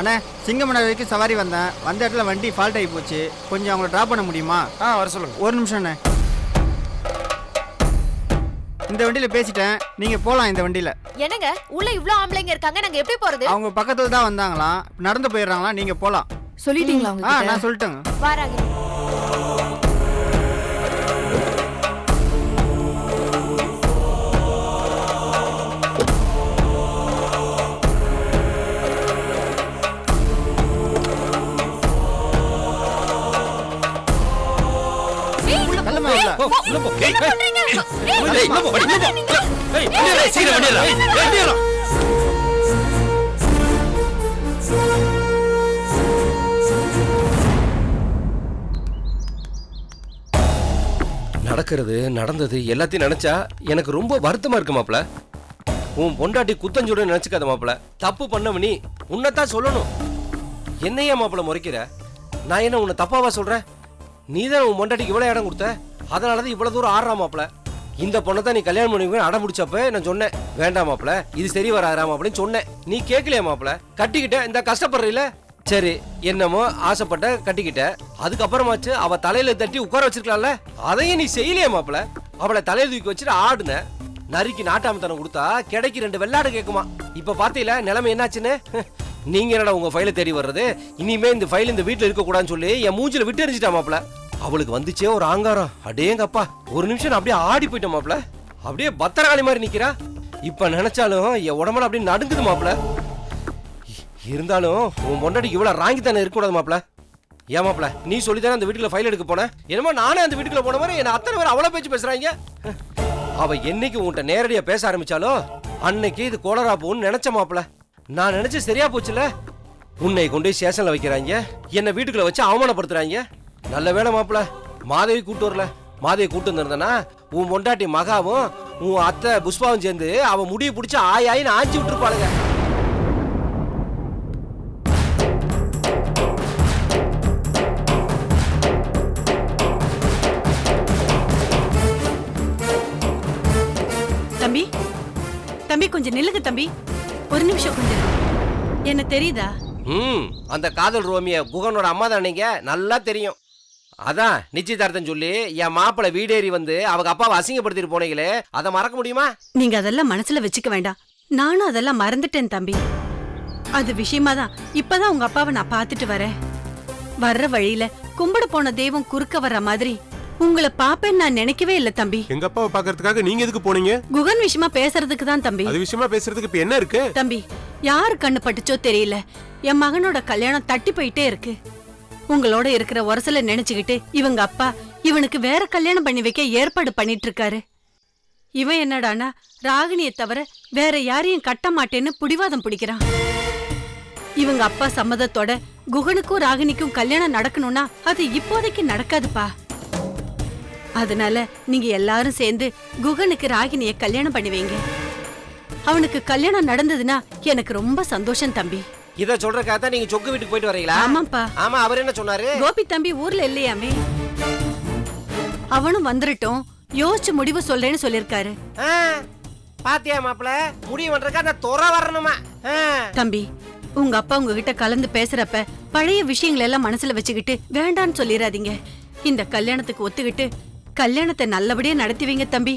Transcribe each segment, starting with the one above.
அண்ணே சிங்கமனை வரைக்கும் சவாரி வந்தேன். வந்த இடத்துல வண்டி ஃபால்ட் ஆகி போச்சு. கொஞ்சம் அவங்கள ட்ராப் பண்ண முடியுமா? ஆ வர சொல்லுங்க. ஒரு நிமிஷம் அண்ணே. இந்த வண்டியில் பேசிட்டேன். நீங்கள் போகலாம் இந்த வண்டியில். என்னங்க? உள்ள இவ்ளோ ஆம்பளைங்க இருக்காங்க. நாங்க எப்படி போறது? அவங்க பக்கத்தில் தான் வந்தாங்களாம். நடந்து போயிடுறாங்களாம். நீங்கள் போகலாம் சொல்லிட்டீங்களா ஆ நான் சொல்லிட்டேங்க. வாராங்க. உள்ள. போ. ஏய், உள்ள போ, உள்ள போ. ஏய், சீக்கிரம். ஏய். நடக்கிறது நடந்தது எல்லாத்தையும் நினைச்சா எனக்கு ரொம்ப வருத்தமா இருக்கு மாப்ள உன் பொண்டாட்டி குத்தஞ்சோட நினைச்சுக்காத மாப்ள தப்பு பண்ணவ நீ உன்னைத்தான் சொல்லணும் என்னையா மாப்ள முறைக்கிற நான் என்ன உன்னை தப்பாவா சொல்றேன் நீ தான் உன் பொண்டாட்டிக்கு இவ்வளவு இடம் கொடுத்த அதனால தான் இவ்வளோ தூரம் ஆடுறா மாப்ள இந்த பொண்ணை தான் நீ கல்யாணம் பண்ணி அடம் முடிச்சப்ப நான் சொன்னேன். வேண்டாம் மாப்ள இது சரி வராதா மாப்ளன்னு சொன்னேன். நீ கேட்கலையா மாப்பிள? கட்டிக்கிட்ட இந்த கஷ்டப்படுறீல சரி என்னமோ ஆசைப்பட்ட கட்டிக்கிட்ட. அதுக்கப்புறமாச்சு அவ தலையில தட்டி உட்கார வச்சிருக்கலாம்ல? அதையும் நீ செய்யலையே மாப்பிள? அவளை தலையில தூக்கி வச்சுட்டு ஆடுன. நரிக்கு நாட்டாமத்தனம் கொடுத்தா கிடைக்கு ரெண்டு வெள்ளாடு கேட்குமா? இப்ப பாத்தீங்களா நிலைமை என்னாச்சுன்னு? நீங்க என்னடா உங்க ஃபைலை தேடி வர்றது? இனிமே இந்த ஃபைல் இந்த வீட்டில் இருக்க கூடாதுன்னு சொல்லி என் மூஞ்சில விட்டு எரிஞ்சிட்டா மாப்பிள. அவளுக்கு வந்துச்சே ஒரு ஆங்காரம். அடேங்கப்பா ஒரு நிமிஷம் நான் அப்படியே ஆடி போயிட்டோம் மாப்ள அப்படியே பத்திரகாளி மாதிரி நிக்கிறா. இப்ப நினைச்சாலும் என் உடம்புல அப்படியே நடுங்குது மாப்ள இருந்தாலும் உன் பொண்டாட்டிக்கு இவ்வளவு ராங்கி தானே இருக்கக்கூடாது மாப்ள ஏன் மாப்ள நீ சொல்லித்தானே அந்த வீட்டுக்குள்ள ஃபைல் எடுக்க போன? என்னமோ நானே அந்த வீட்டுக்குள்ள போன மாதிரி என்ன அத்தனை பேர் அவ்வளவு பேச்சு பேசுறாங்க. அவ என்னைக்கு உன்கிட்ட நேரடியா பேச ஆரம்பிச்சாலோ அன்னைக்கு இது கோலரா போகும்னு நினைச்ச மாப்ள நான் நினைச்சு சரியா போச்சுல? உன்னை கொண்டு போய் ஸ்டேஷன்ல வைக்கிறாங்க. என்ன வீட்டுக்குள்ள வச்சு அவமானப்படுத்துறாங்க. நல்ல வேலை மாப்ள மாதவி கூட்டு வரல. மாதவி கூட்டு வந்திருந்தனா உன் பொண்டாட்டி மகாவும் உன் அத்தை புஷ்பாவும் சேர்ந்து அவ முடியை பிடிச்சி ஆய் ஆயின்னு ஆஞ்சி விட்டுருப்பாளுங்க. தம்பி தம்பி கொஞ்சம் நில்லுங்க தம்பி. ஒரு நிமிஷம் கொஞ்சம். என்ன தெரியுதா? ம் அந்த காதல் ரோமிய குகனோட அம்மா தான் நீங்க. நல்லா தெரியும். அதான் நிச்சயதார்த்தம் சொல்லி என் மாப்பிளை வீடேறி வந்து அவங்க அப்பாவை அசிங்கப்படுத்திட்டு போனீங்களே அதை மறக்க முடியுமா? நீங்க அதெல்லாம் மனசுல வச்சுக்க வேண்டாம். நானும் அதெல்லாம் மறந்துட்டேன் தம்பி. அது விஷயமா தான். இப்பதான் உங்க அப்பாவை நான் பார்த்துட்டு வரேன். வர்ற வழியில கும்பிட போன தெய்வம் குறுக்க வர்ற மாதிரி. உங்களை பாப்பேன்னு நான் நினைக்கவே இல்ல தம்பி. எங்க அப்பாவை பாக்குறதுக்காக நீங்க எதுக்கு போனீங்க? குகன் விஷயமா பேசுறதுக்கு தான் தம்பி. அது விஷயமா பேசுறதுக்கு இப்ப என்ன இருக்கு? தம்பி யாரு கண்ணு பட்டுச்சோ தெரியல. என் மகனோட கல்யாணம் தட்டி போயிட்டே இருக்கு. உங்களோட இருக்கிற உரசல நினைச்சுக்கிட்டு இவங்க அப்பா இவனுக்கு வேற கல்யாணம் பண்ணி வைக்க ஏற்பாடு பண்ணிட்டு இருக்காரு இவன் என்னடானா ராகினியை தவிர வேற யாரையும் கட்ட மாட்டேன்னு புடிவாதம் பிடிக்கிறான். இவங்க அப்பா சம்மதத்தோட குகனுக்கும் ராகினிக்கும் கல்யாணம் நடக்கணும்னா அது இப்போதைக்கு நடக்காதுப்பா. அதனால நீங்க எல்லாரும் சேர்ந்து குகனுக்கு ராகினிய கல்யாணம் பண்ணி வைங்க. அவனுக்கு கல்யாணம் நடந்ததுன்னா எனக்கு ரொம்ப சந்தோஷம் தம்பி. இதை சொல்றதுக்காக தான் நீங்க சொக்கு வீட்டுக்கு போயிட்டு வரீங்களா? ஆமாப்பா. ஆமா அவர் என்ன சொன்னாரு? கோபி தம்பி ஊர்ல இல்லையாமே? அவனும் வந்துடட்டும் யோசிச்சு முடிவு சொல்றேன்னு சொல்லிருக்காரு ஆ, பாத்தியா மாப்பிள? முடிவு பண்றதுக்கா நான் துறை வரணுமா. தம்பி உங்க அப்பா உங்ககிட்ட கலந்து பேசுறப்ப பழைய விஷயங்களை எல்லாம் மனசுல வச்சுக்கிட்டு வேண்டான்னு சொல்லிடாதீங்க இந்த கல்யாணத்துக்கு ஒத்துக்கிட்டு கல்யாணத்தை நல்லபடியா நடத்தி வைங்க தம்பி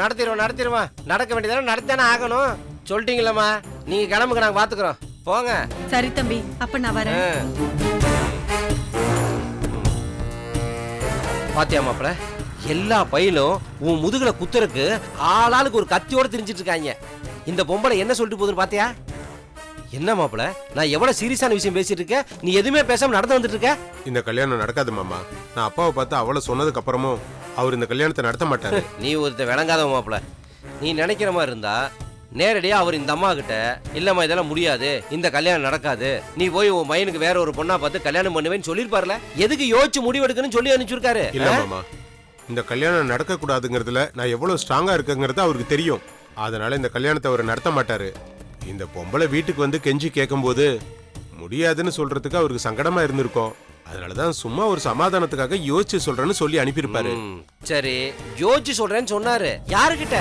நடத்திடுவோம் நடத்திடுவோம். நடக்க வேண்டியதானே நடத்தானே ஆகணும். சொல்லிட்டீங்களம்மா? நீங்க கிளம்புங்க நாங்க பாத்துக்கிறோம். போங்க. சரி தம்பி அப்ப நான் வரேன். பாத்தியா மாப்பிள எல்லா பையிலும் உன் முதுகுல குத்துறக்கு ஆளாளுக்கு ஒரு கத்தியோட திரிஞ்சிட்டு இருக்காங்க. இந்த பொம்பளை என்ன சொல்லிட்டு போகுதுன்னு பாத்தியா? என்ன மாப்பிள நான் எவ்வளவு சீரியஸான விஷயம் பேசிட்டு இருக்கேன்? நீ எதுவுமே பேசாம நடந்து வந்துட்டு இருக்க? இந்த கல்யாணம் நடக்காது மாமா. நான் அப்பாவை பார்த்து அவளை சொன்னதுக்கு அப்புறமும் அவர் இந்த கல்யாணத்தை நடத்த மாட்டாரு. நீ ஒருத்த விளங்காத மாப்பிள. நீ நினைக்கிற மாதிரி இருந்தா நேரடியா அவர் இந்த அம்மா கிட்ட இல்லம்மா இதெல்லாம் முடியாது. இந்த கல்யாணம் நடக்காது. நீ போய் உன் பையனுக்கு வேற ஒரு பொண்ணா பார்த்து கல்யாணம் பண்ணுவேன்னு சொல்லிருப்பார்ல எதுக்கு யோசிச்சு முடிவெடுக்கணும்னு சொல்லி அனுப்பிச்சிருக்காரு இல்ல மாமா. இந்த கல்யாணம் நடக்க கூடாதுங்கிறதுல நான் எவ்வளவு ஸ்ட்ராங்கா இருக்குங்கிறது அவருக்கு தெரியும். அதனால இந்த கல்யாணத்தை அவர் நடத்த மாட்டாரு. இந்த பொம்பளை வீட்டுக்கு வந்து கெஞ்சி கேட்கும்போது முடியாதுன்னு சொல்றதுக்கு அவருக்கு சங்கடமா இருந்திருக்கும். அதனாலதான் சும்மா ஒரு சமாதானத்துக்காக யோசிச்சு சொல்றேன்னு சொல்லி அனுப்பியிருப்பாரு. சரி. யோசிச்சு சொல்றேன்னு சொன்னாரு. யாருகிட்ட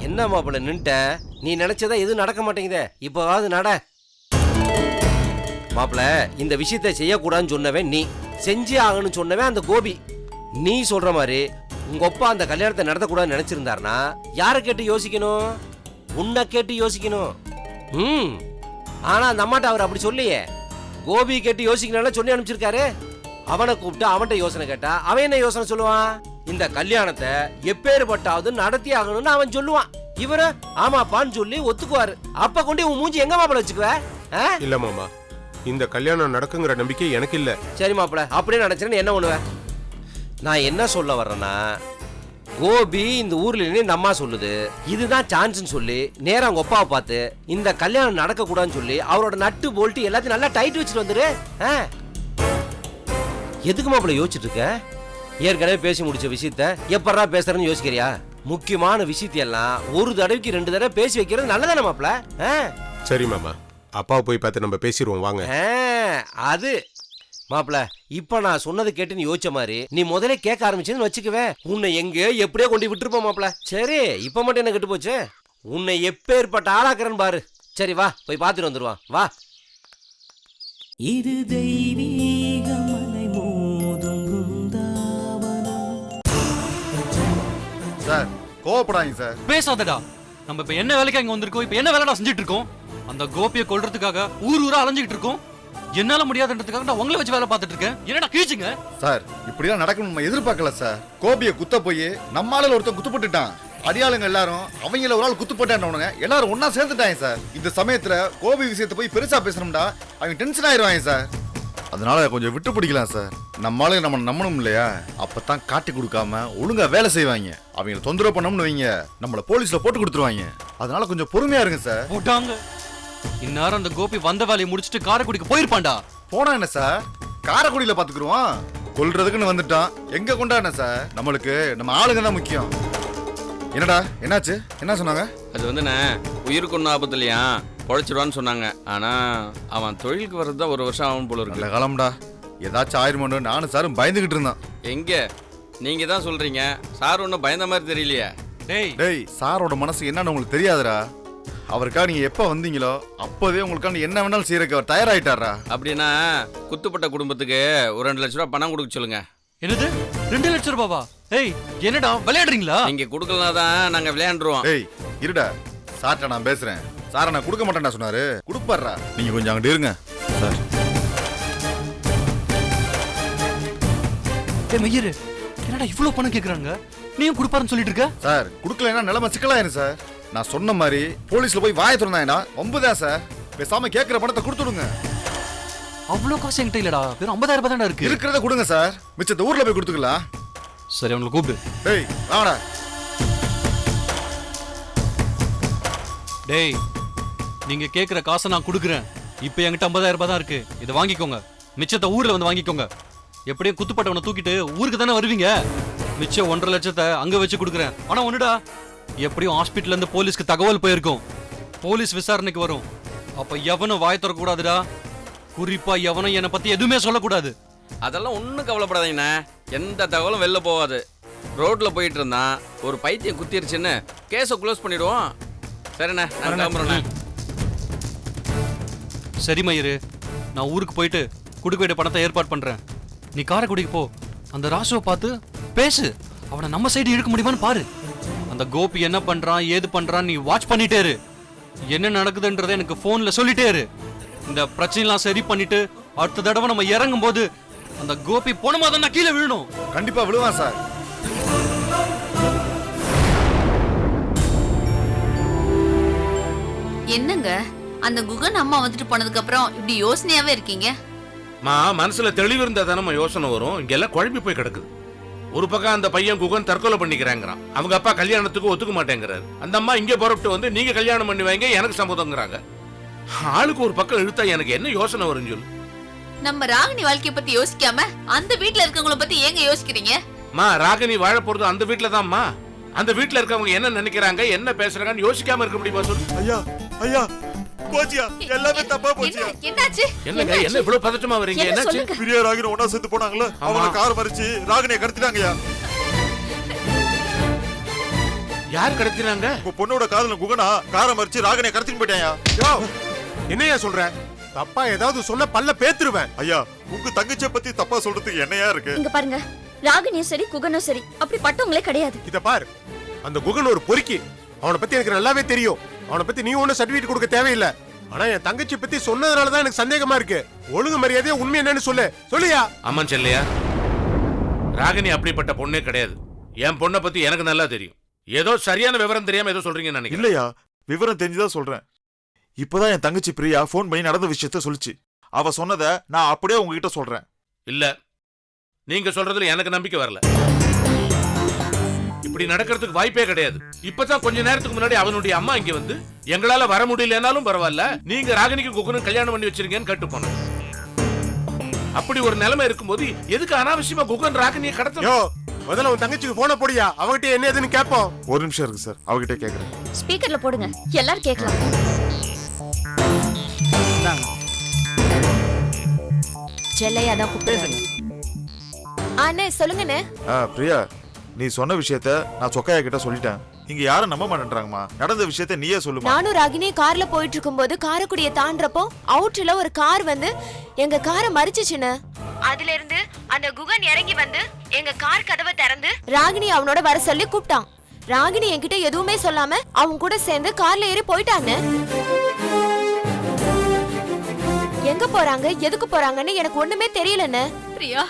என்ன மாப்பிள்ள நின்ட்ட நீ நினைச்சதா எதுவும் நடக்க மாட்டேங்குதே. இப்போதாவது நட. மாப்பிள இந்த விஷயத்தை செய்யக்கூடாதுன்னு சொன்னவன் நீ. செஞ்சே ஆகணும்னு சொன்னவன் அந்த கோபி. நீ சொல்ற மாதிரி உங்க அப்பா அந்த கல்யாணத்தை நடத்தக்கூடாதுன்னு நினைச்சிருந்தாருனா யாரை கேட்டு யோசிக்கணும்? உன்னை கேட்டு யோசிக்கணும். ம். ஆனா அந்த அம்மாட்ட அவர் அப்படி சொல்லியே. கோபி கேட்டு யோசிக்கணும்னா சொல்லி அனுப்பிச்சிருக்காரு. அவனை கூப்பிட்டு அவன்கிட்ட யோசனை கேட்டா அவன் என்ன யோசனை சொல்லுவான்? இந்த கல்யாணத்தை எப்பேற்பட்டாவது நடத்தி ஆகணும்னு அவன் சொல்லுவான். இவரு ஆமாப்பான்னு சொல்லி ஒத்துக்குவாரு. அப்ப கொண்டு உன் மூஞ்சி எங்க மாப்பிள வச்சுக்குவ? இல்ல மாமா இந்த கல்யாணம் நடக்குங்கிற நம்பிக்கை எனக்கு இல்ல. சரி மாப்பிள அப்படியே நினைச்சேன்னு என்ன பண்ணுவேன் நான் என்ன சொல்ல வர்றேன்னா கோபி இந்த ஊர்ல இந்த அம்மா சொல்லுது. இதுதான் சான்ஸ்னு சொல்லி நேரா அவங்க அப்பாவை பார்த்து இந்த கல்யாணம் நடக்க கூடாதுன்னு சொல்லி அவரோட நட்டு போல்ட்டு எல்லாத்தையும் நல்லா டைட் வச்சுட்டு வந்துரு? எதுக்கு மாப்பிள யோசிச்சுட்டு இருக்க? ஏற்கனவே பேசி முடிச்ச விஷயத்த எப்படா பேசுறேன்னு யோசிக்கிறியா? முக்கியமான விஷயத்தையெல்லாம் ஒரு தடவைக்கு ரெண்டு தடவை பேசி வைக்கிறது நல்லதானே மாப்பிள ஆ? சரி மாமா. அப்பாவை போய் பார்த்து நம்ம பேசிடுவோம் வாங்க. அது. மாப்பிள இப்ப நான் சொன்னதை கேட்டு நீ யோசிச்ச மாதிரி நீ முதல்ல கேட்க ஆரம்பிச்சதுன்னு வச்சுக்கவே உன்னை எங்கேயோ எப்படியோ கொண்டு விட்டுருப்போம் மாப்பிள சரி இப்ப மட்டும் என்ன கெட்டு போச்சு? உன்னை எப்பேற்பட்ட ஆளாக்குறேன்னு பாரு. சரி வா போய் பார்த்துட்டு வந்துருவான் வா. இது தெய்வீக சார் கோவப்படாதீங்க சார். பேசாதடா. நம்ம இப்ப என்ன வேலைக்கு அங்க வந்திருக்கோம்? இப்ப என்ன வேலைடா செஞ்சுட்டு இருக்கோம் அந்த கோபியை கொல்றதுக்காக ஊர் ஊரா அலைஞ்சிட்டு இருக்கோம் என்னால முடியாதுன்றதுக்காக நான் உங்களை வச்சு வேலை பார்த்துட்டு இருக்கேன் என்னடா கீச்சுங்க சார் இப்படிலாம் நடக்கணும் நம்ம எதிர்பார்க்கல சார். கோபியை குத்த போய் நம்ம ஆளுல ஒருத்தன் குத்து போட்டுட்டான். அடியாளுங்க எல்லாரும் அவங்கள ஒரு ஆள் குத்து போட்டான்னு எல்லாரும் ஒண்ணா சேர்ந்துட்டாங்க சார். இந்த சமயத்துல கோபி விஷயத்தை போய் பெருசா பேசணும்டா. அவங்க டென்ஷன் ஆயிருவாங்க சார். அதனால கொஞ்சம் விட்டு பிடிக்கலாம் சார். நம்ம ஆளுங்க நம்ம நம்பணும் இல்லையா? அப்பதான் காட்டி கொடுக்காம ஒழுங்கா வேலை செய்வாங்க. அவங்கள தொந்தரவு பண்ணோம்னு வைங்க. நம்மள போலீஸ்ல போட்டு கொடுத்துருவாங்க. அதனால கொஞ்சம் பொறுமையா இருங்க சார். போட்டாங்க. இந்நேரம் அந்த கோபி வந்த வேலையை முடிச்சிட்டு காரைக்குடிக்கு போயிருப்பான்டா. போனா என்ன சார்? காரைக்குடியில பாத்துக்குருவோம் கொல்றதுக்குன்னு வந்துட்டான். எங்க கொண்டாடின சார்? நம்மளுக்கு நம்ம ஆளுங்க தான் முக்கியம். என்னடா? என்னாச்சு? என்ன சொன்னாங்க? அது வந்துண்ணே உயிருக்கு ஒன்றும் ஆபத்து இல்லையா? பொழைச்சிடுவான்னு சொன்னாங்க. ஆனா அவன் தொழிலுக்கு வர்றது தான் ஒரு வருஷம் ஆகும் போல இருக்கு. காலம்டா. ஏதாச்சும் ஆயிருமோன்னு நானும் சாரும் பயந்துகிட்டு இருந்தான் எங்க? நீங்க தான் சொல்றீங்க. சார் ஒன்றும் பயந்த மாதிரி தெரியலையே. டேய். டேய் சாரோட மனசு என்னன்னு உங்களுக்கு தெரியாதுடா. அவருக்காக நீங்க எப்ப வந்தீங்களோ அப்பவே உங்களுக்கான என்ன வேணாலும் செய்யறதுக்கு அவர் தயாராயிட்டாரா அப்படின்னா குத்துப்பட்ட குடும்பத்துக்கு ஒரு ரெண்டு லட்ச ரூபா பணம் கொடுக்க சொல்லுங்க. என்னது? ரெண்டு லட்சம் ரூபாவா? ஏய் என்னடா விளையாடுறீங்களா? நீங்க கொடுக்கலாம் தான் நாங்க விளையாண்டுருவோம். டேய் இருடா. சார்ட்ட நான் பேசுறேன். சாரை நான் கொடுக்க மாட்டேன்டா சொன்னாரு. கொடுப்பாருடா நீங்க கொஞ்சம் அங்கிட்டு இருங்க. சார். ஏய் மையரு என்னடா இவ்வளவு பணம் கேக்குறாங்க? நீயும் கொடுப்பாருன்னு சொல்லிட்டு இருக்க சார் கொடுக்கலன்னா நிலைமை சிக்கலாயிரும் சார். நான் சொன்ன மாதிரி போலீஸ்ல போய் வாய திறந்தாங்கன்னா ஒன்பதா சார். பேசாம கேட்கிற பணத்தை கொடுத்துடுங்க. அவ்வளவு காசு என்கிட்ட இல்லடா. வெறும் ஐம்பதாயிரம் ரூபாய் இருக்கு. இருக்கிறத கொடுங்க சார். மிச்சத்தை ஊர்ல போய் கொடுத்துக்கலாம். சரி அவங்களை கூப்பிடு. டேய் வாடா. டேய் நீங்க கேக்குற காசை நான் கொடுக்குறேன். இப்போ என்கிட்ட ஐம்பதாயிரம் ரூபாய் தான் இருக்கு. இதை வாங்கிக்கோங்க. மிச்சத்தை ஊர்ல வந்து வாங்கிக்கோங்க. எப்படியும் குத்துப்பட்டவனை தூக்கிட்டு ஊருக்கு தானே வருவீங்க? மிச்சம் ஒன்றரை லட்சத்தை அங்க வச்சு கொடுக்குறேன். ஆனா ஒண்ணுடா? எப்படியும் ஹாஸ்பிட்டல்ல இருந்து போலீஸ்க்கு தகவல் போயிருக்கும். போலீஸ் விசாரணைக்கு வரும். அப்ப எவனும் வாய் திறக்கக்கூடாதுடா? குறிப்பா எவனும் என்னை பத்தி எதுவுமே சொல்லக்கூடாது. அதெல்லாம் ஒன்றும் கவலைப்படாதீங்கண்ணே எந்த தகவலும் வெளில போகாது. ரோட்ல போயிட்டு இருந்தான். ஒரு பைத்தியம் குத்திருச்சுன்னு கேஸை க்ளோஸ் பண்ணிடுவோம். சரிண்ணே நான் கிளம்புறேண்ணே. சரி மயிரு நான் ஊருக்கு போயிட்டு கொடுக்க வேண்டிய பணத்தை ஏற்பாடு பண்றேன். நீ காரைக்குடிக்கு போ. அந்த ராசுவை பார்த்து பேசு. அவனை நம்ம சைடு இழுக்க முடியுமான்னு பாரு. அந்த கோபி என்ன பண்றான் ஏது பண்றான் நீ வாட்ச் பண்ணிட்டே இரு. என்ன நடக்குதுன்றதை எனக்கு போன்ல சொல்லிட்டே இரு. இந்த பிரச்சனைலாம் சரி பண்ணிட்டு அடுத்த தடவை நம்ம இறங்கும் போது அந்த கோபி போனமா தான் கீழே விழணும். கண்டிப்பா விழுவான் சார். என்னங்க? அந்த குகன் அம்மா வந்துட்டு போனதுக்கு அப்புறம் இப்படி யோசனையாவே இருக்கீங்க? மா மனசுல தெளிவு இருந்தா தானே யோசனை வரும். இங்க எல்லாம் குழம்பி போய் கிடக்குது ஒரு பக்கம் அந்த பையன் குகன் தற்கொலை பண்ணிக்கிறாங்கிறான். அவங்க அப்பா கல்யாணத்துக்கு ஒத்துக்க மாட்டேங்கிறாரு. அந்த அம்மா இங்க புறப்பட்டு வந்து நீங்க கல்யாணம் பண்ணி வைங்க எனக்கு சம்மதங்கிறாங்க ஆளுக்கு ஒரு பக்கம் இழுத்தா எனக்கு என்ன யோசனை வரும் சொல்லு. நம்ம ராகினி வாழ்க்கைய பத்தி யோசிக்காம அந்த வீட்ல இருக்கவங்கள பத்தி ஏங்க யோசிக்கிறீங்க? மா ராகினி வாழ போறது அந்த வீட்டுல தான்மா அந்த வீட்டுல இருக்கவங்க என்ன நினைக்கிறாங்க என்ன பேசுறாங்கன்னு யோசிக்காம இருக்க முடியுமா சொல்லு. ஐயா ஐயா போச்சியா எல்லாமே தப்பா போச்சியா? என்ன என்னாச்சு? என்னங்க என்ன இவ்வளவு பதட்டமா வரீங்க? என்ன என்னாச்சு? பிரியா ராகினி ஒன்னா சேர்த்து போனாங்களே? ஆமா. அவங்க கார் மறிச்சு ராகினியை கடத்திட்டாங்கய்யா. யார் கடத்தினாங்க? உங்க பொண்ணோட காதல குகனா காரை மறிச்சு ராகினியை கடத்திட்டு போயிட்டாயா யோ என்னையா சொல்ற? தப்பா ஏதாவது சொன்ன பல்ல பேத்துருவேன். ஐயா உங்க தங்கச்சியை பத்தி தப்பா சொல்றதுக்கு என்னையா இருக்கு? இங்க பாருங்க. ராகினியும் சரி குகனும் சரி. அப்படி பட்டவங்களே கிடையாது. இத பாரு. அந்த குகன் ஒரு பொறுக்கி. அவனை பத்தி எனக்கு நல்லாவே தெரியும். அவனை பத்தி நீ ஒன்னும் சர்டிபிகேட் கொடுக்க தேவையில்லை. ஆனா என் தங்கச்சி பத்தி சொன்னதுனால தான் எனக்கு சந்தேகமா இருக்கு. ஒழுங்கு மரியாதையா உண்மை என்னன்னு சொல்லு. சொல்லியா? அம்மன் செல்லையா. ராகினி அப்படிப்பட்ட பொண்ணே கிடையாது. என் பொண்ணை பத்தி எனக்கு நல்லா தெரியும். ஏதோ சரியான விவரம் தெரியாம ஏதோ சொல்றீங்கன்னு நினைக்கிறேன். இல்லையா? விவரம் தெரிஞ்சுதான் சொல்றேன். இப்பதான் என் தங்கச்சி பிரியா ஃபோன் பண்ணி நடந்த விஷயத்த சொல்லுச்சு. அவ சொன்னதை நான் அப்படியே உங்ககிட்ட சொல்றேன். இல்ல. நீங்க சொல்றதுல எனக்கு நம்பிக்கை வரல. இப்படி நடக்கிறதுக்கு வாய்ப்பே கிடையாது. இப்பதான் கொஞ்ச நேரத்துக்கு முன்னாடி அவனுடைய அம்மா இங்க வந்து எங்களால வர முடியலனாலும் பரவாயில்ல நீங்க ராகினிக்கு குக்குனும் கல்யாணம் பண்ணி வச்சிருக்கேன்னு கேட்டு போனோம் அப்படி ஒரு நிலைமை இருக்கும்போது எதுக்கு அனாவசியமா குகன் ராகினியை கடத்த யோ முதல்ல உன் தங்கச்சிக்கு போன போடியா? அவகிட்ட என்ன ஏதுன்னு கேட்போம் ஒரு நிமிஷம் இருக்கு சார் அவகிட்ட கேக்குறேன். ஸ்பீக்கர்ல போடுங்க எல்லாரும் கேட்கலாம். செல்லையா தான் கூப்பிடுங்க அண்ணே சொல்லுங்கண்ணே. ஆ பிரியா. நீ சொன்ன விஷயத்த நான் சொக்கையா கிட்ட சொல்லிட்டேன். இங்க யாரும் நம்ப மாட்டேன்றாங்கம்மா. நடந்த விஷயத்த நீயே சொல்லுமா. நானும் ராகினி கார்ல போயிட்டு இருக்கும்போது காரைக்குடியை தாண்டறப்போ அவுட்ல ஒரு கார் வந்து எங்க காரை மறிச்சுச்சுன்னு. அதுல இருந்து அந்த குகன் இறங்கி வந்து எங்க கார் கதவை திறந்து ராகினி அவனோட வர சொல்லி கூப்பிட்டான். ராகினி என்கிட்ட எதுவுமே சொல்லாம அவன் கூட சேர்ந்து கார்ல ஏறி போயிட்டான்னு. எங்க போறாங்க? எதுக்கு போறாங்கன்னு எனக்கு ஒண்ணுமே தெரியலன்னு. பிரியா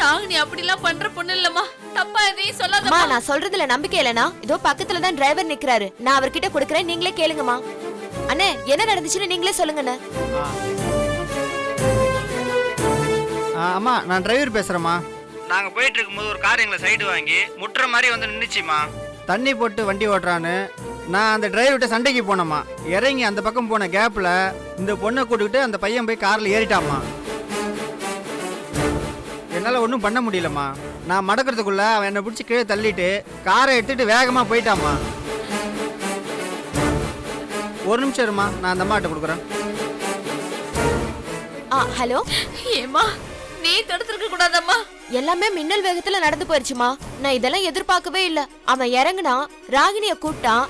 ராகினி அப்படிலாம் பண்ற பொண்ணு இல்லம்மா. தப்பா எதையும் அம்மா சொல்லாதம்மா. நான் சொல்றதுல நம்பிக்கை இல்லனா இதோ பக்கத்துல தான் டிரைவர் நிக்கிறாரு. நான் அவர்கிட்ட கொடுக்கறேன். நீங்களே கேளுங்கம்மா. அண்ணே என்ன நடந்துச்சுன்னு நீங்களே சொல்லுங்கண்ணே. ஆ, அம்மா நான் டிரைவர் பேசுறேம்மா. நாங்க போயிட்டு இருக்கும்போது ஒரு கார் எங்களை சைடு வாங்கி முட்டுற மாதிரி வந்து நின்னுச்சுமா தண்ணி போட்டு வண்டி ஓட்டுறான்னு நான் அந்த டிரைவர்கிட்ட சண்டைக்கு போனேம்மா. இறங்கி அந்த பக்கம் போன கேப்பில் இந்த பொண்ணை கூட்டுக்கிட்டு அந்த பையன் போய் காரில் ஏறிட்டாம்மா. என்னால் ஒன்றும் பண்ண முடியலம்மா. நான் மடக்கிறதுக்குள்ள அவன் என்னை பிடிச்சி கீழே தள்ளிட்டு காரை எடுத்துட்டு வேகமாக போயிட்டாம்மா. ஒரு நிமிஷம் இருமா நான் அந்த அம்மாட்ட கொடுக்குறேன். ஆ ஹலோ? ஏமா நீ தடுத்திருக்க கூடாதம்மா. எல்லாமே மின்னல் வேகத்துல நடந்து போயிருச்சுமா? நான் இதெல்லாம் எதிர்பார்க்கவே இல்ல. அவன் இறங்குனா ராகினிய கூப்பிட்டான்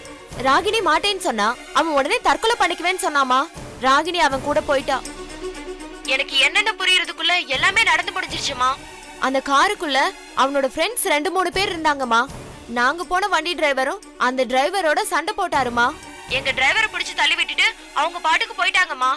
ராகினி மாட்டேன்னு சொன்னா அவன் உடனே தற்கொலை பண்ணிக்குவேன்னு சொன்னாமா? ராகினி அவன் கூட போயிட்டா. எனக்கு என்னென்ன புரியறதுக்குள்ள எல்லாமே நடந்து முடிஞ்சிருச்சுமா? அந்த காருக்குள்ள அவனோட ஃப்ரெண்ட்ஸ் ரெண்டு மூணு பேர் இருந்தாங்கம்மா. நாங்க போன வண்டி டிரைவரும் அந்த டிரைவரோட சண்டை போட்டாருமா எங்க டிரைவரை பிடிச்சு தள்ளி விட்டுட்டு அவங்க பாட்டுக்கு போயிட்டாங்கம்மா.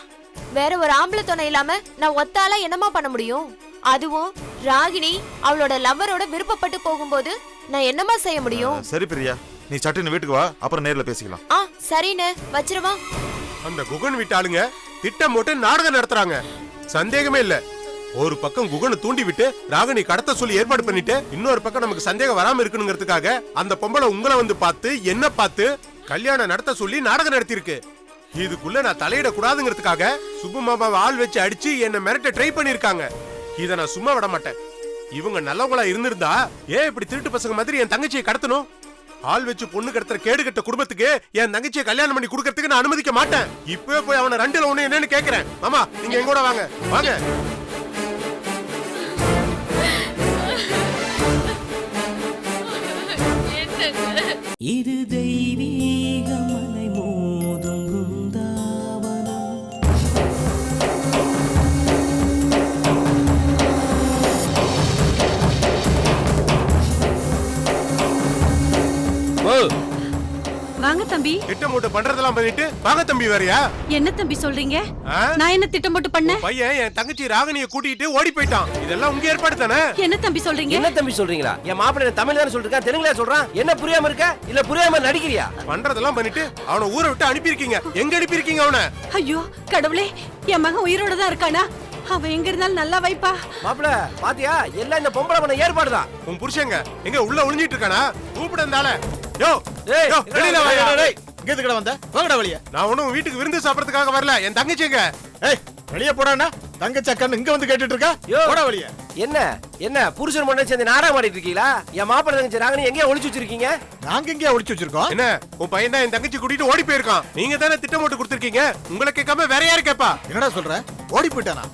வேற ஒரு ஆம்பளை துணை இல்லாம நான் ஒத்தால என்னமா பண்ண முடியும்? அதுவும் ராகினி அவளோட லவ்வரோட விருப்பப்பட்டு போகும்போது நான் என்னமா செய்ய முடியும்? சரி பிரியா. நீ சட்டுன்னு வீட்டுக்கு வா அப்புறம் நேர்ல பேசிக்கலாம். ஆ சரிண்ணே வச்சிருவா அந்த குகன் வீட்டு ஆளுங்க திட்டம் போட்டு நாடகம் நடத்துறாங்க. சந்தேகமே இல்ல. ஒரு பக்கம் குகனை தூண்டி விட்டு ராகினி கடத்த சொல்லி ஏற்பாடு பண்ணிட்டு இன்னொரு பக்கம் நமக்கு சந்தேகம் வராம இருக்கணுங்கிறதுக்காக அந்த பொம்பளை உங்களை வந்து பார்த்து என்ன பார்த்து கல்யாணம் நடத்த சொல்லி நாடகம் நடத்தியிருக்கு. இதுக்குள்ள நான் தலையிட கூடாதுங்கிறதுக்காக சுப்பு மாமாவை ஆள் வச்சு அடிச்சு என்ன மிரட்ட ட்ரை பண்ணிருக்காங்க இத நான் சும்மா விட மாட்டேன். இவங்க நல்லவங்களா இருந்திருந்தா ஏன் இப்படி திருட்டு பசங்க மாதிரி என் தங்கச்சியை கடத்தணும்? ஆள் வச்சு பொண்ணு கடத்துற கேடு கட்ட குடும்பத்துக்கு என் தங்கச்சியை கல்யாணம் பண்ணி கொடுக்கறதுக்கு நான் அனுமதிக்க மாட்டேன். இப்பவே போய் அவனை ரெண்டுல ஒண்ணு என்னன்னு கேக்குறேன். மாமா நீங்க எங்கூட வாங்க. வாங்க. இது தெய்வீக தம்பி? திட்டம் போட்டு பண்றதெல்லாம் பண்ணிட்டு வாங்க தம்பி வேறயா? என்ன தம்பி சொல்றீங்க? நான் என்ன திட்டம் போட்டு பண்ணேன் பையன் என் தங்கச்சி ராகினியை கூட்டிட்டு ஓடி போயிட்டான். இதெல்லாம் உங்க ஏற்பாடு தானே? என்ன தம்பி சொல்றீங்க? என்ன தம்பி சொல்றீங்களா? என் மாப்பிள்ளை தமிழ் தானே சொல்லிருக்கேன் தெலுங்குல சொல்றான்? என்ன புரியாம இருக்க? இல்ல புரியாம நடிக்கிறியா? பண்றதெல்லாம் பண்ணிட்டு அவனை ஊரை விட்டு அனுப்பியிருக்கீங்க. எங்க அனுப்பியிருக்கீங்க அவனை? ஐயோ கடவுளே என் மகன் உயிரோட தான் இருக்கானா? அவன் எங்க இருந்தாலும் நல்லா வைப்பா மாப்பிள்ள பாத்தியா? எல்லாம் இந்த பொம்பளை பண்ண ஏற்பாடுதான். உன் புருஷங்க எங்க உள்ள ஒளிஞ்சிட்டு இருக்கானா? கூப்பிட இருந்தால. யோ டேய், யோ, வெளியில வாயா. டேய், இங்கே எதுக்கட வந்த? வாங்கடா வெளியே. நான் ஒண்ணும் வீட்டுக்கு விருந்து சாப்பிடறதுக்காக வரல. என் தங்கச்சி எங்க? ஏய் வெளியே போடாண்ணா தங்கச்சி அக்கன்னு இங்க வந்து கேட்டுட்டு இருக்கா. போடா வெளியே. என்ன? என்ன புருஷன் பொண்ணு சேர்ந்து ஆடிட்டு இருக்கீங்களா? என் மாப்பிள்ளை தங்கச்சி ராகனி எங்கேயா ஒளிச்சு வச்சிருக்கீங்க? நாங்க எங்கேயா ஒளிச்சு வச்சிருக்கோம்? என்ன உன் பையன் தான் என் தங்கச்சி கூட்டிட்டு ஓடி போயிருக்கான். நீங்க தானே திட்டம் போட்டு கொடுத்துருக்கீங்க? உங்களை கேட்காம வேற யாரு கேப்பா? என்னடா சொல்ற? ஓடி போயிட்டானா?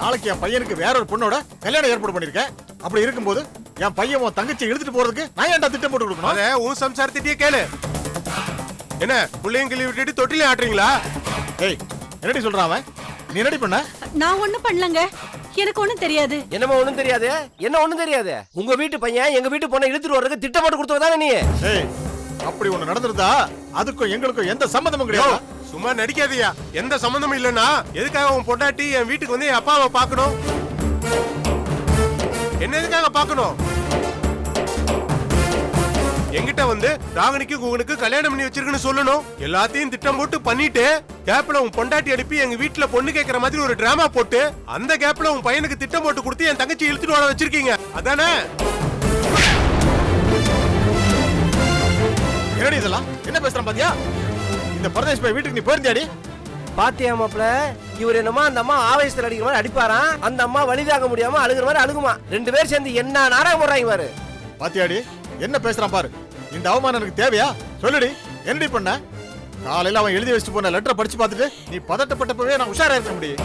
நாளைக்கு என் பையனுக்கு வேற ஒரு பொண்ணோட கல்யாணம் ஏற்பாடு பண்ணிருக்கேன். அப்படி இருக்கும்போது என் பையன் உன் தங்கச்சி எடுத்துட்டு போறதுக்கு நான் ஏன்டா திட்டம் போட்டு கொடுக்கணும்? அத உன் சம்சாரத்திட்டே கேளு. என்ன பிள்ளையும் கிளி விட்டுட்டு தொட்டிலே ஆட்டுறீங்களா? ஏய் என்னடி சொல்றான் அவன்? நீ என்னடி பண்ண? நான் ஒண்ணும் பண்ணலங்க. எனக்கு ஒண்ணும் தெரியாது. என்னமா ஒண்ணும் தெரியாது? என்ன ஒண்ணும் தெரியாது? உங்க வீட்டு பையன் எங்க வீட்டு பொண்ணை இழுத்துட்டு வர்றதுக்கு திட்டம் போட்டு கொடுத்தவதானே நீ? ஏய் அப்படி ஒண்ணு நடந்திருந்தா அதுக்கும் எங்களுக்கும் எந்த சம்மந்தமும் யோ, கிடையாது சும்மா நடிக்காதயா எந்த சம்பந்தமும் இல்லைன்னா எதுக்காக உன் பொண்டாட்டி என் வீட்டுக்கு வந்து என் அப்பாவை பார்க்கணும்? என்ன எதுக்காக பார்க்கணும்? எங்கிட்ட வந்து ராகனிக்கு குகனுக்கு கல்யாணம் பண்ணி வச்சிருக்குன்னு சொல்லணும். எல்லாத்தையும் திட்டம் போட்டு பண்ணிட்டு கேப்ல உன் பொண்டாட்டி அனுப்பி எங்க வீட்டுல பொண்ணு கேக்குற மாதிரி ஒரு டிராமா போட்டு அந்த கேப்ல உன் பையனுக்கு திட்டம் போட்டு கொடுத்து என் தங்கச்சி இழுத்துட்டு வர வச்சிருக்கீங்க. அதானே? என்னடி இதெல்லாம்? என்ன பேசுறேன் பாத்தியா? இந்த பரதேஷ் போய் வீட்டுக்கு நீ போயிருந்தியாடி? பாத்தியா மாப்ள இவர் என்னமா அந்த அம்மா ஆவேசத்தில் அடிக்கிற மாதிரி அடிப்பாராம். அந்த அம்மா வழி முடியாம அழுகிற மாதிரி அழுகுமா? ரெண்டு பேரும் சேர்ந்து என்ன நாடகம் போடுறாங்க பாரு பாத்தியாடி என்ன பேசுறான் பாரு. இந்த அவமானம் எனக்கு தேவையா? சொல்லுடி என்னடி பண்ண? காலையில அவன் எழுதி வச்சுட்டு போன லெட்டரை படிச்சு பார்த்துட்டு நீ பதட்டப்பட்டப்பவே நான் உஷாரா இருக்க முடியும்.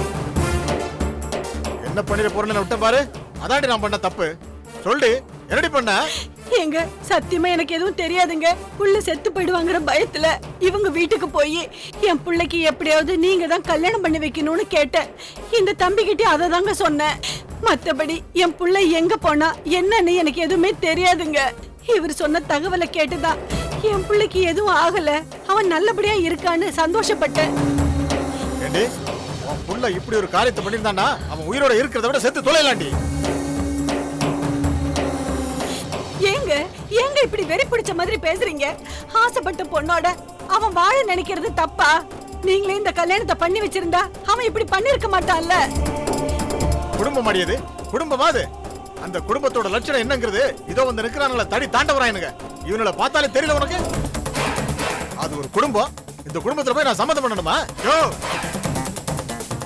என்ன பண்ணிட போறேன்னு விட்டேன் பாரு. அதாண்டி நான் பண்ண தப்பு. சொல்லு என்னடி பண்ண? ஏங்க சத்தியமா எனக்கு எதுவும் தெரியாதுங்க. புள்ள செத்து போயிடுவாங்கிற பயத்துல இவங்க வீட்டுக்கு போய் என் பிள்ளைக்கு எப்படியாவது நீங்க தான் கல்யாணம் பண்ணி வைக்கணும்னு கேட்டேன். இந்த தம்பிக்கிட்டே அதை தாங்க சொன்னேன். மத்தபடி என் புள்ள எங்க போனா என்னன்னு எனக்கு எதுவுமே தெரியாதுங்க. இவர் சொன்ன தகவலை கேட்டுதான் என் பிள்ளைக்கு எதுவும் ஆகல. அவன் நல்லபடியா இருக்கான்னு சந்தோஷப்பட்டேன். புள்ள இப்படி ஒரு காரியத்தை பண்ணியிருந்தானா அவன் உயிரோட இருக்கிறத விட செத்து தொலைலாண்டி ஏங்க ஏங்க இப்படி வெறி பிடிச்ச மாதிரி பேசுறீங்க? ஆசைப்பட்ட பொண்ணோட அவன் வாழ நினைக்கிறது தப்பா? நீங்களே இந்த கல்யாணத்தை பண்ணி வச்சிருந்தா அவன் இப்படி பண்ணிருக்க மாட்டான்ல? குடும்பம் அடியது குடும்பமா அது. அந்த குடும்பத்தோட லட்சணம் என்னங்கிறது இதோ வந்து நிக்கிறானுல தடி தாண்டவராயனுங்க இவனுல பார்த்தாலே தெரியல உனக்கு? அது ஒரு குடும்பம். இந்த குடும்பத்துல போய் நான் சம்மதம் பண்ணணுமா? யோ!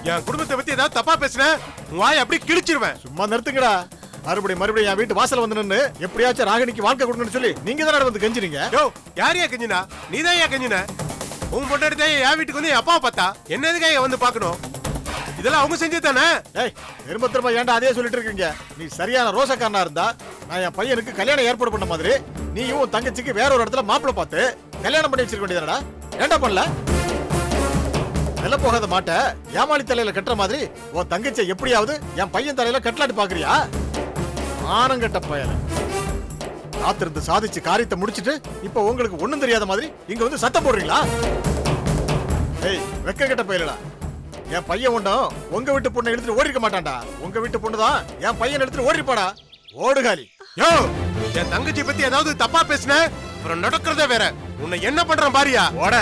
என் குடும்பத்தை பத்தி ஏதாவது தப்பா பேசுன வாய் அப்படியே கிழிச்சிருவேன். சும்மா நிறுத்துங்கடா. மறுபடியும் மறுபடியும் என் வீட்டு வாசல் வந்து நின்னு எப்படியாச்சும் ராகினிக்கு வாழ்க்கை கொடுக்கணும்னு சொல்லி நீங்க தானே வந்து கெஞ்சுறீங்க யோ யார் ஏன் கெஞ்சினா? நீ தான் ஏன் கெஞ்சின? உன் பொண்டாட்டி தான் என் வீட்டுக்கு வந்து என் அப்பாவை பார்த்தா? என்ன எதுக்காக வந்து பார்க்கணும்? இதெல்லாம் அவங்க செஞ்சது தானே? ஏய் திரும்ப திரும்ப ஏன்டா அதே சொல்லிட்டு இருக்கீங்க? நீ சரியான ரோசக்காரனா இருந்தா நான் என் பையனுக்கு கல்யாணம் ஏற்பாடு பண்ண மாதிரி நீயும் உன் தங்கச்சிக்கு வேற ஒரு இடத்துல மாப்பிள்ளை பார்த்து கல்யாணம் பண்ணி வச்சிருக்க வேண்டியதுடா? ஏன்டா பண்ணல? வெல்ல போகாத மாட்ட ஏமாளி தலையில கட்டுற மாதிரி உன் தங்கச்சியை எப்படியாவது என் பையன் தலையில கட்டலாட்டு பாக்குறியா? ஆனங்கட்ட பயல. காத்திருந்து சாதிச்சு காரியத்தை முடிச்சிட்டு இப்ப உங்களுக்கு ஒண்ணும் தெரியாத மாதிரி இங்க வந்து சத்தம் போடுறீங்களா? ஏய் வெக்க கட்ட பயலடா. என் பையன் ஒண்ணும் உங்க வீட்டு பொண்ணை எடுத்துட்டு ஓடி இருக்க மாட்டான்டா. உங்க வீட்டு பொண்ணு தான் என் பையன் எடுத்துட்டு ஓடி இருப்பாடா ஓடுகாலி யோ என் தங்கச்சி பத்தி ஏதாவது தப்பா பேசுன? அப்புறம் நடக்கிறதே வேற. உன்னை என்ன பண்றேன் பாரியா? ஓட.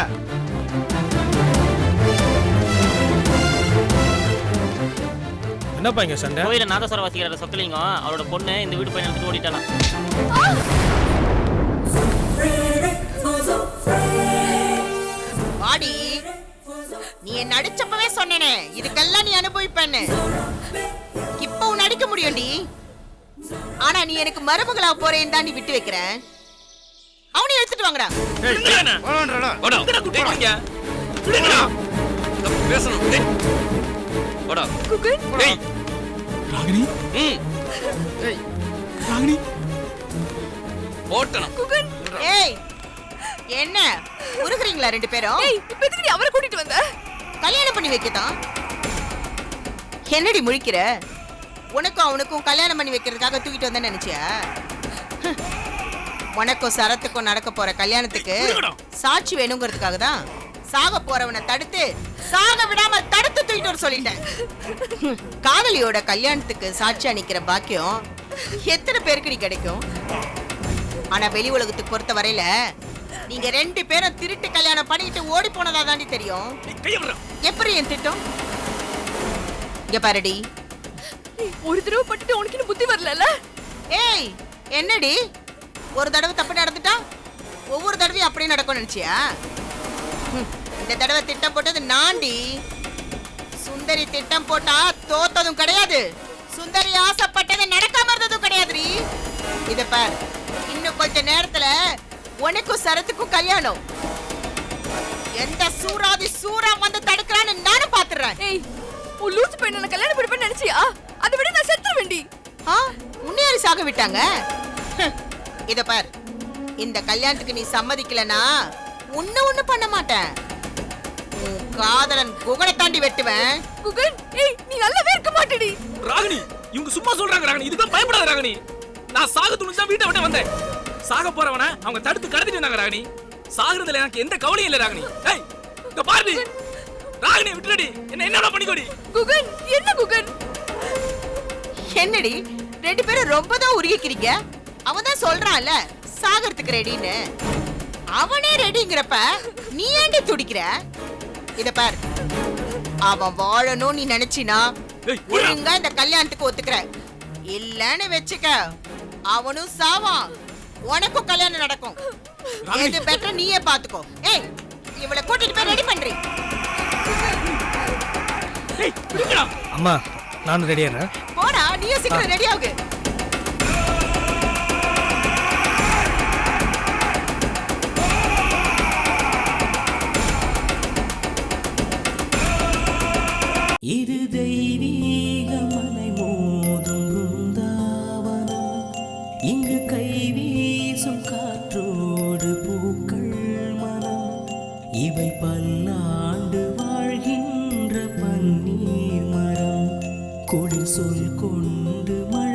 என்னப்பா இங்க சண்டை? கோயில நாதஸ்வர வாசிக்கிற சொக்கலிங்கம் அவரோட பொண்ணு இந்த வீடு பையன் எடுத்துட்டு ஓடிட்டானா? வாடி நீ என்ன அடிச்சப்பவே சொன்னேனே. இதுக்கெல்லாம் நீ அனுபவிப்பேன்னு. இப்போ உன் அடிக்க முடியும்டி. ஆனா நீ எனக்கு மருமகளா போறேன்னு தாண்டி விட்டு வைக்கிறேன் அவனை எடுத்துட்டு வாங்கடா. பேசணும் டேய். வாடா. டேய். ராகினி? ம். ராகினி? போட்டணும் ஏய். என்ன? உருகுறீங்களா ரெண்டு பேரும்? இப்ப எதுக்கு நீ அவரை கூட்டிட்டு வந்த? கல்யாணம் பண்ணி வைக்கதான் என்னடி முழிக்கிற? உனக்கும் அவனுக்கும் கல்யாணம் பண்ணி வைக்கிறதுக்காக தூக்கிட்டு வந்தேன்னு நினைச்சியா. உனக்கும் சரத்துக்கும் நடக்க போற கல்யாணத்துக்கு சாட்சி வேணுங்கிறதுக்காக தான் சாக போறவனை தடுத்து சாக விடாம வர சொல்லிட்டேன். காதலியோட கல்யாணத்துக்கு சாட்சியா நிக்கிற பாக்கியம் எத்தனை பேருக்கு நீ கிடைக்கும்? ஆனா வெளி உலகத்துக்கு பொறுத்த வரையில நீங்க ரெண்டு பேரும் திருட்டு கல்யாணம் பண்ணிட்டு ஓடி போனதா தாண்டி தெரியும். எப்படி என் திட்டம்? இங்க பாருடி. ஒரு தடவை பட்டுட்டு உனக்கு புத்தி வரல ஏய் என்னடி? ஒரு தடவை தப்பு நடந்துட்டா? ஒவ்வொரு தடவையும் அப்படியே நடக்கும் நினைச்சியா? இந்த தடவை திட்டம் போட்டது நான்டி. சுந்தரி திட்டம் போட்டா தோத்ததும் கிடையாது. சுந்தரி ஆசைப்பட்டது நடக்காம இருந்ததும் கிடையாதுடி. இத பார் இன்னும் கொஞ்ச நேரத்துல உனக்கும் சரத்துக்கும் கல்யாணம். எந்த சூறாதி சூறா வந்து தடுக்கிறான்னு நானும் பாத்துறேன். ஏய் உன் லூசு பையனை கல்யாணம் பண்ணிப்பேன்னு நினைச்சியா? அதை விட நான் செத்துற வேண்டி ஆ உன்னையாரி சாக விட்டாங்க? இத பார் இந்த கல்யாணத்துக்கு நீ சம்மதிக்கலனா ஒண்ணு ஒண்ணு பண்ண மாட்டேன். காதலன் குகனை தாண்டி வெட்டுவேன். குகன்? ஏய் நீ நல்லாவே இருக்க மாட்டேடி. ராகினி இவங்க சும்மா சொல்றாங்க ராகினி. இதுக்கு பயப்படாத ராகினி. நான் சாக துணிஞ்சு தான் வீட்டை விட்டு வந்தேன். சாக போறவன அவங்க தடுத்து கடத்திட்டு வந்தாங்க ராகினி. சாகுறதுல எனக்கு எந்த கவலையும் இல்ல ராகினி. ஏய் இங்க பாருடி. ராகினி விட்டுடி என்ன என்னடா பண்ணிக்கோடி? குகன் என்ன குகன்? என்னடி ரெண்டு பேரும் ரொம்ப தான் உருகிக்கிறீங்க. அவன் தான் சொல்றான்ல சாகறதுக்கு ரெடின்னு அவனே ரெடிங்கிறப்ப நீ ஏண்டி துடிக்கிற? இத பார். அவன் வாழணும் நீ நினைச்சினா ஒழுங்கா இந்த கல்யாணத்துக்கு ஒத்துக்கிற. இல்லன்னு வெச்சுக்க அவனும் சாவான். உனக்கும் கல்யாணம் நடக்கும். எது பெட்டர் நீயே பாத்துக்கோ. ஏய் இவளை கூட்டிட்டு போய் ரெடி பண்றீ. அம்மா நானும் ரெடியாகிறேன் போடா நீயும் சீக்கிரம் ரெடி ஆகு. இது தெய்வீக மலை மோதும் பிருந்தாவனம் இங்கு கை வீசும் காற்றோடு பூக்கள் மனம் இவை பல்லாண்டு வாழ்கின்ற பன்னீர் மரம் கொடி சொல் கொண்டு மழை